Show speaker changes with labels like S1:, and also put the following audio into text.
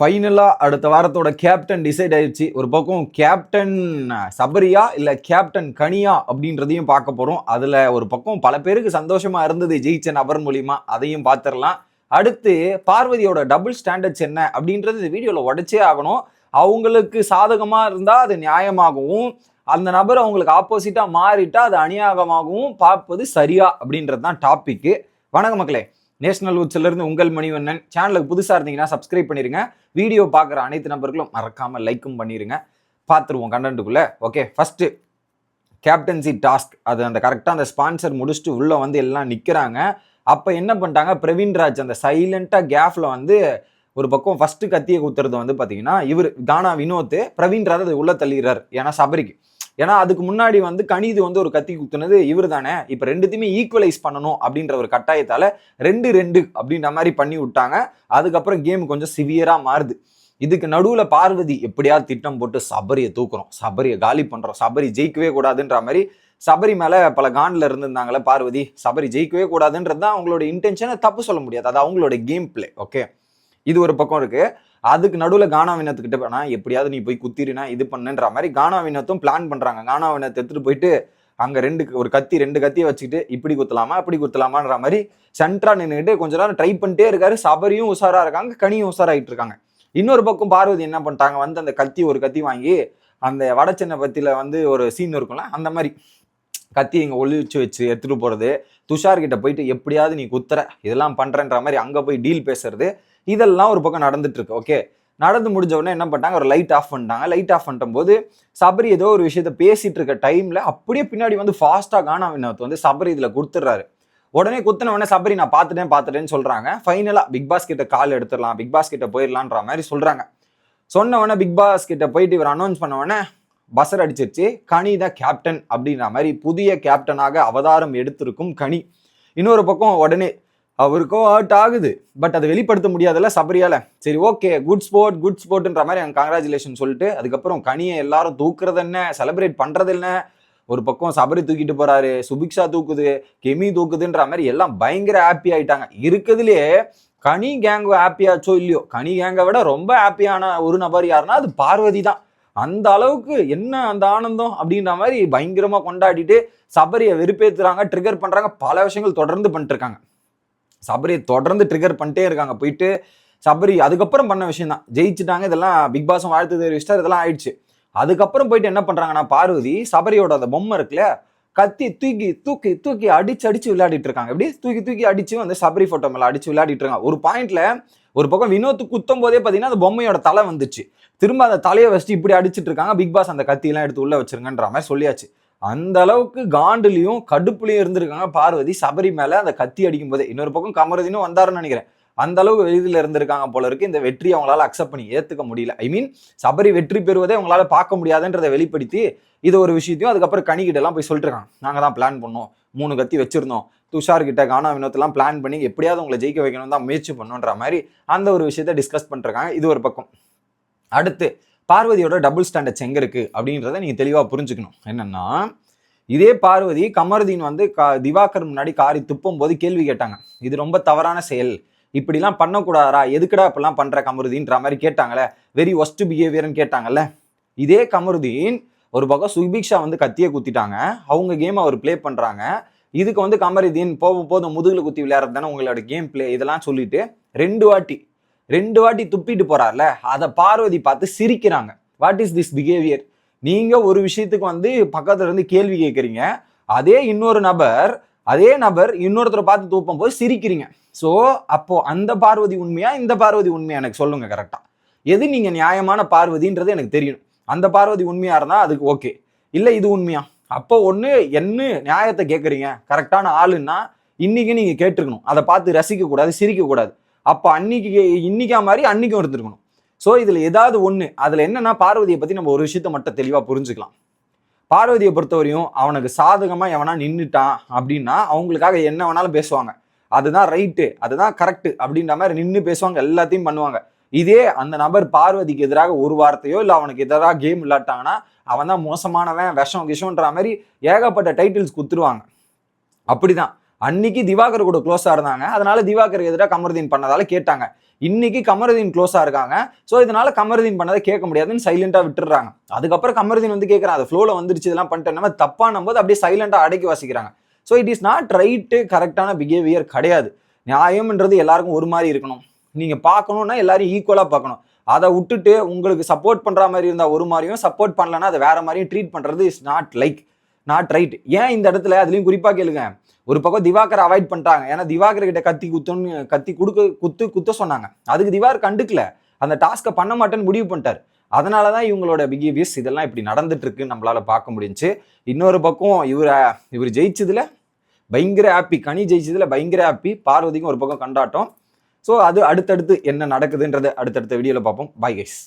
S1: ஃபைனலாக அடுத்த வாரத்தோட கேப்டன் டிசைட் ஆயிடுச்சு. ஒரு பக்கம் கேப்டன் சபரியா இல்லை கேப்டன் கனியா அப்படின்றதையும் பார்க்க போகிறோம் அதில் ஒரு பக்கம் பல பேருக்கு சந்தோஷமாக இருந்தது ஜெயிச்ச நபர் மூலிமா அதையும் பார்த்துடலாம். அடுத்து பார்வதியோட டபுள் ஸ்டாண்டர்ட்ஸ் என்ன அப்படின்றது இந்த வீடியோவில் உடச்சே ஆகணும். அவங்களுக்கு சாதகமாக இருந்தால் அது நியாயமாகவும் அந்த நபர் அவங்களுக்கு ஆப்போசிட்டாக மாறிட்டால் அது அநியாயமாகவும் பார்ப்பது சரியா அப்படின்றது தான் டாப்பிக்கு வணக்க மக்களே. நேஷனல் உச்சிலிருந்து இருந்து உங்கள் மணிவண்ணன். சேனலுக்கு புதுசாக இருந்தீங்கன்னா சப்ஸ்கிரைப் பண்ணிடுங்க வீடியோ பார்க்குற அனைத்து நபர்களும் மறக்காமல் லைக்கும் பண்ணிருங்க. பார்த்துருவோம் கண்டென்ட்டுக்குள்ளே ஓகே ஃபஸ்ட்டு கேப்டன்சி டாஸ்க் அது அந்த கரெக்டாக அந்த ஸ்பான்சர் முடிச்சுட்டு உள்ளே வந்து எல்லாம் நிற்கிறாங்க அப்போ என்ன பண்ணிட்டாங்க? பிரவீன்ராஜ் அந்த சைலண்ட்டாக கேஃபில் வந்து ஒரு பக்கம் ஃபஸ்ட்டு கத்தியை குத்துறது வந்து பார்த்தீங்கன்னா இவர் கானா வினோத் பிரவீன்ராஜ் அது உள்ள தள்ளிடுறார். ஏன்னா சபரிக்கு. ஏன்னா அதுக்கு முன்னாடி வந்து கணிது வந்து ஒரு கத்தி குத்துனது இவர் தானே இப்போ ரெண்டுத்தையுமே ஈக்குவலைஸ் பண்ணணும் அப்படின்ற ஒரு கட்டாயத்தால் ரெண்டு ரெண்டு அப்படின்ற மாதிரி பண்ணி விட்டாங்க. அதுக்கப்புறம் கேம் கொஞ்சம் சிவியராக மாறுது. இதுக்கு நடுவில் பார்வதி எப்படியாவது திட்டம் போட்டு சபரியை தூக்குறோம். சபரியை காலி பண்ணுறோம் சபரி ஜெயிக்கவே கூடாதுன்ற மாதிரி சபரி மேலே பல காண்டில் இருந்திருந்தாங்களே பார்வதி. சபரி ஜெயிக்கவே கூடாதுன்றது தான் அவங்களோட இன்டென்ஷனை தப்பு சொல்ல முடியாது. அது அவங்களோட கேம் பிளே ஓகே இது ஒரு பக்கம் இருக்கு. அதுக்கு நடுவில் கானா வினத்துக்கிட்ட போனால் எப்படியாவது நீ போய் குத்திரினா இது பண்ணுன்ற மாதிரி கானா வினத்தும் பிளான் பண்ணுறாங்க கானா வினத்தை எடுத்துகிட்டு போயிட்டு அங்கே ரெண்டு ஒரு கத்தி ரெண்டு கத்தியை வச்சுக்கிட்டு இப்படி குத்தலாமா அப்படி குத்தலாமான்ற மாதிரி சென்ட்ரா நின்றுட்டு கொஞ்ச நேரம் ட்ரை பண்ணிட்டே இருக்காரு. சபரியும் உஷாராக இருக்காங்க கனியும் உஷாராகிட்டு இருக்காங்க. இன்னொரு பக்கம் பார்வதி என்ன பண்ணிட்டாங்க வந்து அந்த கத்தி ஒரு கத்தி வாங்கி அந்த வடச்சென்னை பத்தியில் வந்து ஒரு சீன் இருக்கும்ல அந்த மாதிரி கத்தி இங்கே ஒழிச்சு வச்சு எடுத்துகிட்டு போகிறது துஷார்கிட்ட போயிட்டு எப்படியாவது நீ குத்துற இதெல்லாம் பண்ணுறன்ற மாதிரி அங்கே போய் டீல் பேசுறது. இதெல்லாம் ஒரு பக்கம் நடந்துட்டு இருக்கு ஓகே நடந்து முடிஞ்ச உடனே என்ன பண்ணிட்டாங்க? ஒரு லைட் ஆஃப் பண்ணிட்டாங்க. லைட் ஆஃப் பண்ணிட்டும் போது சபரி ஏதோ ஒரு விஷயத்த பேசிட்டு இருக்க டைம்ல அப்படியே பின்னாடி வந்து ஃபாஸ்டா கானா வினோத் வந்து சபரி இதுல கொடுத்துட்றாரு. உடனே குத்தின உடனே சபரி நான் பார்த்துட்டேன் பார்த்துட்டேன்னு சொல்றாங்க. ஃபைனலா பிக் பாஸ் கிட்ட கால் எடுத்துடலாம். பிக் பாஸ் கிட்ட போயிடலான்ற மாதிரி சொல்றாங்க. சொன்ன உடனே பிக் பாஸ் கிட்ட போயிட்டு இவர் அனௌன்ஸ் பண்ண உடனே பஸ்ஸர் அடிச்சிருச்சு. கனி தான் கேப்டன் அப்படின்ற மாதிரி புதிய கேப்டனாக அவதாரம் எடுத்திருக்கும் கனி. இன்னொரு பக்கம் உடனே அவருக்கோ ஹர்ட் ஆகுது. பட் அதை வெளிப்படுத்த முடியாதல்ல சபரியால. சரி ஓகே குட் ஸ்போர்ட் குட் ஸ்போர்ட்ன்ற மாதிரி எனக்கு கங்க்ராச்சுலேஷன் சொல்லிட்டு அதுக்கப்புறம் கனியை எல்லாரும் தூக்குறது என்ன? செலிப்ரேட் பண்ணுறது என்ன? ஒரு பக்கம் சபரி தூக்கிட்டு போறாரு சுபிக்ஷா தூக்குது கெமி தூக்குதுன்ற மாதிரி எல்லாம் பயங்கர ஹாப்பி ஆயிட்டாங்க. இருக்கிறதுலே கனி கேங் ஹாப்பியாச்சோ இல்லையோ? கனி கேங்கை விட ரொம்ப ஹாப்பியான ஒரு நபர் யாருன்னா அது பார்வதி தான். அந்த அளவுக்கு என்ன அந்த ஆனந்தம் அப்படின்ற மாதிரி பயங்கரமா கொண்டாடிட்டு சபரியை வெறுப்பேற்றுறாங்க ட்ரிகர் பண்றாங்க பல விஷயங்கள் தொடர்ந்து பண்ணிட்டு இருக்காங்க. சபரியை தொடர்ந்து ட்ரிகர் பண்ணிட்டே இருக்காங்க. போயிட்டு சபரி அதுக்கப்புறம் பண்ண விஷயம் தான் ஜெயிச்சுட்டாங்க இதெல்லாம் பிக் பாஸும் வாழ்த்து தெரிவிச்சிட்டார் இதெல்லாம் ஆயிடுச்சு. அதுக்கப்புறம் போயிட்டு என்ன பண்ணுறாங்கன்னா பார்வதி சபரியோட அந்த பொம்மை இருக்குல்ல கத்தி தூக்கி தூக்கி தூக்கி அடிச்சு அடிச்சு விளையாடிட்டு இருக்காங்க. எப்படி தூக்கி தூக்கி அடிச்சு வந்து சபரி போட்டோ மேலே அடிச்சு விளையாடிட்டு இருக்காங்க. ஒரு பாயிண்ட்ல ஒரு பக்கம் வினோத்து குத்தும் போதே பார்த்தீங்கன்னா அந்த பொம்மையோட தலை வந்துச்சு. திரும்ப அந்த தலையை வச்சுட்டு இப்படி அடிச்சிட்டு இருக்காங்க. பிக் பாஸ் அந்த கத்தியெல்லாம் எடுத்து உள்ள வச்சிருங்கன்ற மாதிரி சொல்லியாச்சு. அந்த அளவுக்கு காண்டுலையும் கடுப்புலையும் இருந்திருக்காங்க பார்வதி. சபரி மேல அந்த கத்தி அடிக்கும் போதே இன்னொரு பக்கம் கமரதினும் வந்தாருன்னு நினைக்கிறேன். அந்த அளவுக்கு வெளியில இருந்திருக்காங்க போல இருக்கு. இந்த வெற்றி அவங்களால அக்செப்ட் பண்ணி ஏத்துக்க முடியல. ஐ மீன் சபரி வெற்றி பெறுவதை அவங்களால பார்க்க முடியாதுன்றதை வெளிப்படுத்தி இது ஒரு விஷயத்தையும் அதுக்கப்புறம் கனிக்கிட்ட எல்லாம் போய் சொல்லிட்டு இருக்காங்க நாங்க தான் பிளான் பண்ணோம். மூணு கத்தி வச்சிருந்தோம். துஷார் கிட்ட கானா வினோத்தெல்லாம் பிளான் பண்ணி எப்படியாவது உங்களை ஜெயிக்க வைக்கணும் தான் முயற்சி பண்ணுன்ற மாதிரி அந்த ஒரு விஷயத்த டிஸ்கஸ் பண்ணிருக்காங்க. இது ஒரு பக்கம். அடுத்து பார்வதியோட டபுள் ஸ்டாண்டர்ட்ஸ் எங்கே இருக்குது அப்படின்றத நீங்கள் தெளிவாக புரிஞ்சுக்கணும். என்னென்னா இதே பார்வதி கமருதீன் வந்து கா திவாகர் முன்னாடி காரி துப்பும் போது கேள்வி கேட்டாங்க. இது ரொம்ப தவறான செயல். இப்படிலாம் பண்ணக்கூடாதா? எதுக்குடா இப்படிலாம் பண்ணுற கமருதீன்ற மாதிரி கேட்டாங்களே. Very worst பிஹேவியர்னு கேட்டாங்கல்ல. இதே கமருதீன் ஒரு பக்கம் சுபிக்ஷா வந்து கத்தியை குத்திட்டாங்க. அவங்க கேம் அவர் ப்ளே பண்ணுறாங்க இதுக்கு வந்து கமருதீன் போக போதும் முதுகில் குத்தி விளையாடுறது தானே உங்களோட கேம் ப்ளே இதெல்லாம் சொல்லிட்டு ரெண்டு வாட்டி ரெண்டு வாட்டி துப்பிட்டு போறார்ல? அதை பார்வதி பார்த்து சிரிக்கிறாங்க. வாட் இஸ் திஸ் பிஹேவியர் நீங்க ஒரு விஷயத்துக்கு வந்து பக்கத்துல இருந்து கேள்வி கேட்குறீங்க அதே இன்னொரு நபர் அதே நபர் இன்னொருத்தரை பார்த்து தூப்பம் போது சிரிக்கிறீங்க. ஸோ அப்போ அந்த பார்வதி உண்மையா? இந்த பார்வதி உண்மையா? எனக்கு சொல்லுங்க கரெக்டா எது நீங்க நியாயமான பார்வதின்றது எனக்கு தெரியணும். அந்த பார்வதி உண்மையா இருந்தா அதுக்கு ஓகே இல்லை இது உண்மையா? அப்போ ஒன்று என்ன நியாயத்தை கேட்குறீங்க கரெக்டான ஆளுன்னா இன்னைக்கு நீங்கள் கேட்டிருக்கணும். அதை பார்த்து ரசிக்க கூடாது சிரிக்க கூடாது அப்போ அன்னைக்கு இன்னைக்கா மாதிரி அன்னைக்கும் இருந்திருக்கணும் ஸோ இதில் ஏதாவது ஒன்று அதில் என்னன்னா பார்வதியை பற்றி நம்ம ஒரு விஷயத்த மட்டும் தெளிவாக புரிஞ்சுக்கலாம். பார்வதியை பொறுத்தவரையும் அவனுக்கு சாதகமாக எவனா நின்றுட்டான் அப்படின்னா அவங்களுக்காக என்ன வேணாலும் பேசுவாங்க. அதுதான் ரைட்டு அதுதான் கரெக்டு அப்படின்ற மாதிரி நின்று பேசுவாங்க எல்லாத்தையும் பண்ணுவாங்க. இதே அந்த நபர் பார்வதிக்கு எதிராக ஒரு வார்த்தையோ இல்லை அவனுக்கு எதிராக கேம் விளாட்டாங்கன்னா அவன் தான் மோசமானவன் விஷம் விஷம்ன்ற மாதிரி ஏகப்பட்ட டைட்டில்ஸ் குத்துருவாங்க. அப்படிதான். அன்னைக்கு திவாகர் கூட க்ளோஸா இருந்தாங்க. அதனால திவாகர் எதிராக கமருதீன் பண்ணதால கேட்டாங்க. இன்னைக்கு கமருதீன் க்ளோஸா இருக்காங்க. ஸோ இதனால கமருதீன் பண்ணதை கேட்க முடியாதுன்னு சைலண்டா விட்டுறாங்க. அதுக்கப்புறம் கமருதீன் வந்து கேட்குறான் அது ஃப்ளோல வந்துருச்சு இதெல்லாம் பண்ணிட்டு நம்ம தப்பானும் போது அப்படியே சைலண்டா அடக்கி வாசிக்கிறாங்க. So it is not right கரெக்டான பிஹேவியர் கிடையாது. நியாயம்ன்றது எல்லாருக்கும் ஒரு மாதிரி இருக்கணும். நீங்க பார்க்கணும்னா எல்லாரும் ஈக்குவலா பார்க்கணும். அதை விட்டுட்டு உங்களுக்கு சப்போர்ட் பண்ற மாதிரி இருந்தால் ஒரு மாதிரியும் சப்போர்ட் பண்ணலன்னா அதை வேற மாதிரியும் ட்ரீட் பண்றது is not like not right ஏன் இந்த இடத்துல? அதுலேயும் குறிப்பாக கேளுங்க. ஒரு பக்கம் திவாகர் அவாய்ட் பண்ணிட்டாங்க. ஏன்னா திவாகர் கிட்ட கத்தி குத்துன்னு கத்தி கொடுக்க குத்து குத்த சொன்னாங்க. அதுக்கு திவாகர் கண்டுக்கல. அந்த டாஸ்க்கை பண்ண மாட்டேன்னு முடிவு பண்ணிட்டார். அதனால தான் இவங்களோட பிஹேவியர்ஸ் இதெல்லாம் இப்படி நடந்துட்டு இருக்குன்னு நம்மளால பார்க்க முடிஞ்சு. இன்னொரு பக்கம் இவர் இவர் ஜெயிச்சதுல பயங்கர ஹாப்பி கனி ஜெயிச்சதுல பயங்கர ஹாப்பி பார்வதிக்கும் ஒரு பக்கம் கண்டாட்டம். ஸோ அது அடுத்தடுத்து என்ன நடக்குதுன்றதை அடுத்தடுத்த வீடியோவில் பார்ப்போம். Bye guys